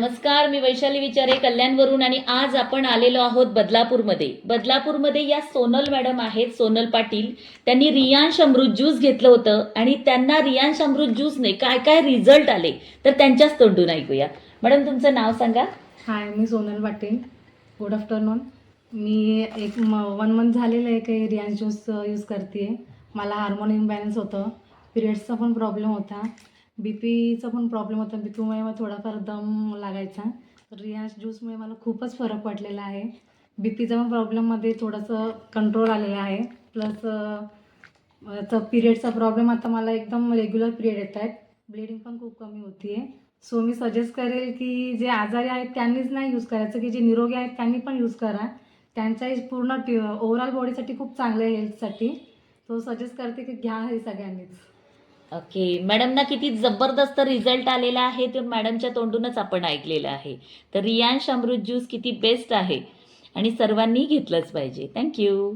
नमस्कार मी वैशाली विचारे कल्याणवरून आणि आज आपण आलेलो आहोत बदलापूरमध्ये. बदलापूरमध्ये या सोनल मॅडम आहेत सोनल पाटील. त्यांनी रियांश अमृत ज्यूस घेतलं होतं आणि त्यांना रियांश अमृत ज्यूसने काय काय रिझल्ट आले? तर त्यांच्याच तोंडून ऐकूया मॅडम तुमचं नाव सांगा. हाय मी सोनल पाटील. गुड आफ्टरनून मी एक म वन मंथ झालेलं आहे काही रियान ज्यूस uh, यूज करते मला हार्मोन इम्बॅलन्स होतं. पिरियड्सचा पण प्रॉब्लेम होता. बी पीचा पण प्रॉब्लेम होता. बी पीमुळे मला थोडाफार दम लागायचा. तर रियाज ज्यूसमुळे मला खूपच फरक पडलेला आहे. बी पीचा पण प्रॉब्लेममध्ये थोडंसं कंट्रोल आलेलं आहे. प्लस तर पिरियडचा प्रॉब्लेम आता मला एकदम रेग्युलर पिरियड येत आहेत. ब्लिडिंग पण खूप कमी होती आहे सो मी सजेस्ट करेल की जे आजारी आहेत त्यांनीच नाही यूज करायचं. की जे निरोगी आहेत त्यांनी पण यूज करा. त्यांचाही पूर्ण टी ओव्हरऑल बॉडीसाठी खूप चांगलं आहे हेल्थसाठी सो सजेस्ट करते की घ्या हे सगळ्यांनीच. ओके. मॅडमना किती जबरदस्त रिझल्ट आलेला आहे ते मॅडमच्या तोंडूनच आपण ऐकलेलं आहे. तर रियांश अमृत ज्यूस किती बेस्ट आहे आणि सर्वांनी घेतलंच पाहिजे. थँक्यू